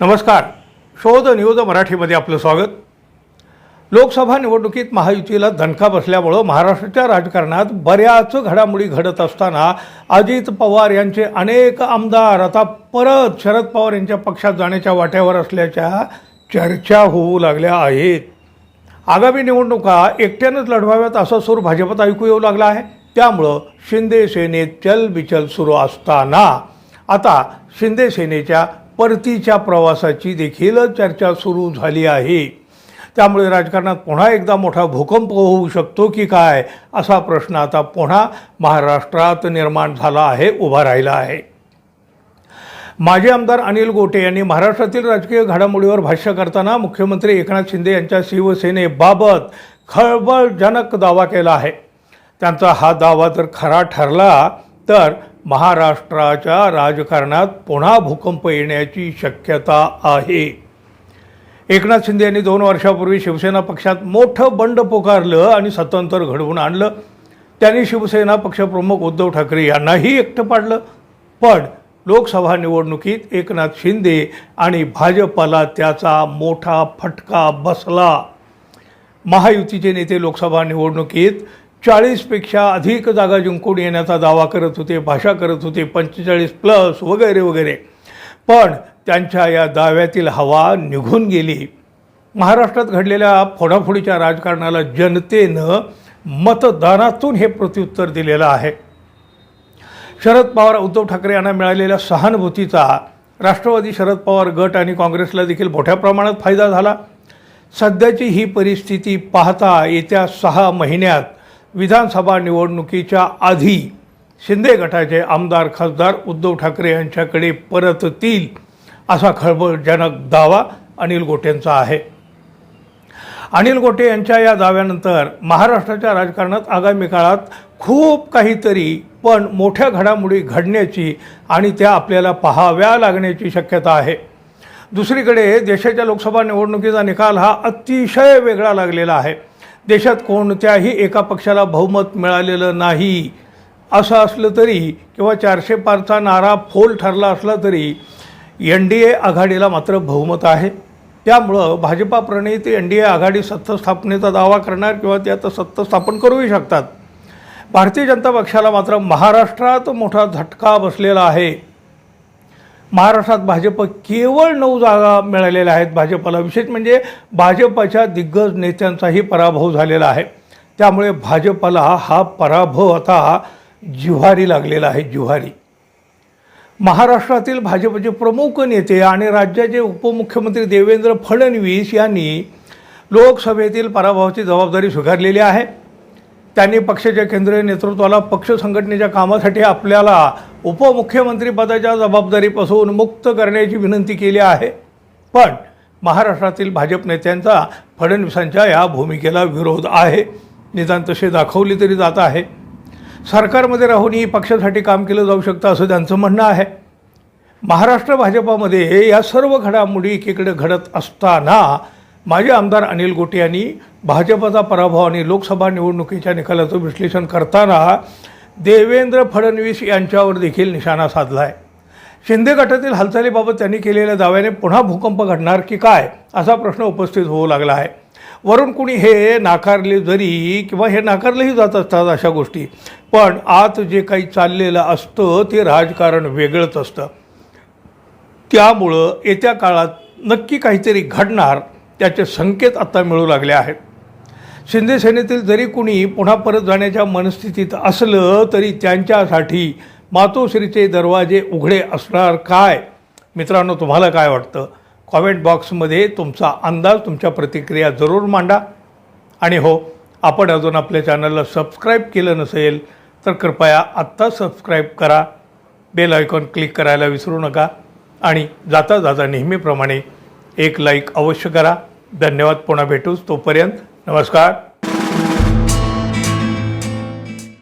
नमस्कार. शोध न्यूज मराठीमध्ये आपलं स्वागत. लोकसभा निवडणुकीत महायुतीला धनका बसल्यामुळं महाराष्ट्राच्या राजकारणात बऱ्याच घडामोडी घडत असताना अजित पवार यांचे अनेक आमदार आता परत शरद पवार यांच्या पक्षात जाण्याच्या वाट्यावर असल्याच्या चर्चा होऊ लागल्या आहेत. आगामी निवडणुका एकट्यानंच लढवाव्यात असा सूर भाजपात ऐकू येऊ लागला आहे. त्यामुळं शिंदे सेनेत चलबिचल सुरू असताना. आता शिंदे सेनेच्या परतीच्या प्रवासाची देखील चर्चा सुरू झाली आहे. त्यामुळे राजकारणात पुन्हा एकदा मोठा भूकंप होऊ शकतो की काय असा प्रश्न आता पुन्हा महाराष्ट्रात निर्माण झाला आहे उभा राहिला आहे. माजी आमदार अनिल गोटे यांनी महाराष्ट्रातील राजकीय घडामोडीवर भाष्य करताना मुख्यमंत्री एकनाथ शिंदे यांच्या शिवसेनेबाबत खळबळजनक दावा केला आहे. त्यांचा हा दावा जर खरा ठरला तर महाराष्ट्राच्या राजकारणात पुन्हा भूकंप येण्याची शक्यता आहे. एकनाथ शिंदे यांनी दोन वर्षापूर्वी शिवसेना पक्षात मोठं बंड पुकारलं आणि सत्तांतर घडवून आणलं. त्यांनी शिवसेना पक्षप्रमुख उद्धव ठाकरे यांनाही एकटं पाडलं. पण लोकसभा निवडणुकीत एकनाथ शिंदे आणि भाजपला त्याचा मोठा फटका बसला. महायुतीचे नेते लोकसभा निवडणुकीत चाळीसपेक्षा अधिक जागा जिंकून येण्याचा दावा करत होते भाषा करत होते पंचेचाळीस प्लस वगैरे वगैरे. पण त्यांच्या या दाव्यातील हवा निघून गेली. महाराष्ट्रात घडलेल्या फोडाफोडीच्या राजकारणाला जनतेनं मतदानातून हे प्रत्युत्तर दिलेलं आहे. शरद पवार उद्धव ठाकरे यांना मिळालेल्या सहानुभूतीचा राष्ट्रवादी शरद पवार गट आणि काँग्रेसला देखील मोठ्या प्रमाणात फायदा झाला. सध्याची ही परिस्थिती पाहता येत्या सहा महिन्यात विधानसभा निवडणुकीच्या आधी शिंदे गटाचे आमदार खासदार उद्धव ठाकरे यांच्याकडे परततील असा खळबळजनक दावा अनिल गोटेंचा आहे. अनिल गोटे यांच्या या दाव्यानंतर महाराष्ट्राच्या राजकारणात आगामी काळात खूप काहीतरी पण मोठ्या घडामोडी घडण्याची आणि त्या आपल्याला पाहाव्या लागण्याची शक्यता आहे. दुसरीकडे देशाच्या लोकसभा निवडणुकीचा निकाल हा अतिशय वेगळा लागलेला आहे. देशात कोणत्याही एका पक्षाला बहुमत मिळालेलं नाही. असं असलं तरी किंवा चारशे पारचा नारा फोल ठरला असला तरी एन डी ए आघाडीला मात्र बहुमत आहे. त्यामुळं भाजपा प्रणित एन डी ए आघाडी सत्तास्थापनेचा दावा करणार किंवा ते आता सत्ता स्थापन करूही शकतात. भारतीय जनता पक्षाला मात्र महाराष्ट्रात मोठा झटका बसलेला आहे. महाराष्ट्रात भाजप केवळ नऊ जागा मिळालेल्या आहेत भाजपला. विशेष म्हणजे भाजपच्या दिग्गज नेत्यांचाही पराभव झालेला आहे. त्यामुळे भाजपला हा पराभव आता जिव्हारी लागलेला आहे जिव्हारी. महाराष्ट्रातील भाजपचे प्रमुख नेते आणि राज्याचे उपमुख्यमंत्री देवेंद्र फडणवीस यांनी लोकसभेतील पराभवाची जबाबदारी स्वीकारलेली आहे. त्यांनी पक्षाच्या केंद्रीय नेतृत्वाला पक्ष संघटनेच्या कामासाठी आपल्याला उपमुख्यमंत्रीपदाच्या जबाबदारीपासून मुक्त करण्याची विनंती केली आहे. पण महाराष्ट्रातील भाजप नेत्यांचा फडणवीसांच्या या भूमिकेला विरोध आहे. निदान तसे दाखवले तरी जात आहे. सरकारमध्ये राहूनही पक्षासाठी काम केलं जाऊ शकतं असं त्यांचं म्हणणं आहे. महाराष्ट्र भाजपामध्ये या सर्व घडामोडी एकीकडे घडत असताना माजी आमदार अनिल गोटे यांनी भाजपचा पराभव आणि लोकसभा निवडणुकीच्या निकालाचं विश्लेषण करताना देवेंद्र फडणवीस यांच्यावर देखील निशाणा साधला आहे शिंदे गटातील हालचालीबाबत त्यांनी केलेल्या दाव्याने पुन्हा भूकंप घडणार की काय असा प्रश्न उपस्थित होऊ लागला आहे. वरून कुणी हे नाकारले जरी किंवा हे नाकारलेही जात असतात अशा गोष्टी पण आत जे काही चाललेलं असतं ते राजकारण वेगळंच असतं. त्यामुळं येत्या काळात नक्की काहीतरी घडणार त्याचे संकेत आता मिळू लागले आहेत. शिंदे सेनेतील जरी कुणी पुन्हा परत जाण्याच्या मनस्थितीत असलं तरी त्यांच्यासाठी मातोश्रीचे दरवाजे उघडे असणार काय? मित्रांनो तुम्हाला काय वाटतं? कॉमेंट बॉक्समध्ये तुमचा अंदाज तुमच्या प्रतिक्रिया जरूर मांडा. आणि हो आपण अजून आपल्या चॅनलला सबस्क्राईब केलं नसेल तर कृपया आत्ता सबस्क्राईब करा. बेल आयकॉन क्लिक करायला विसरू नका. आणि जाता जाता नेहमीप्रमाणे एक लाईक अवश्य करा. धन्यवाद पुन्हा भेटूच तोपर्यंत. नमस्कार.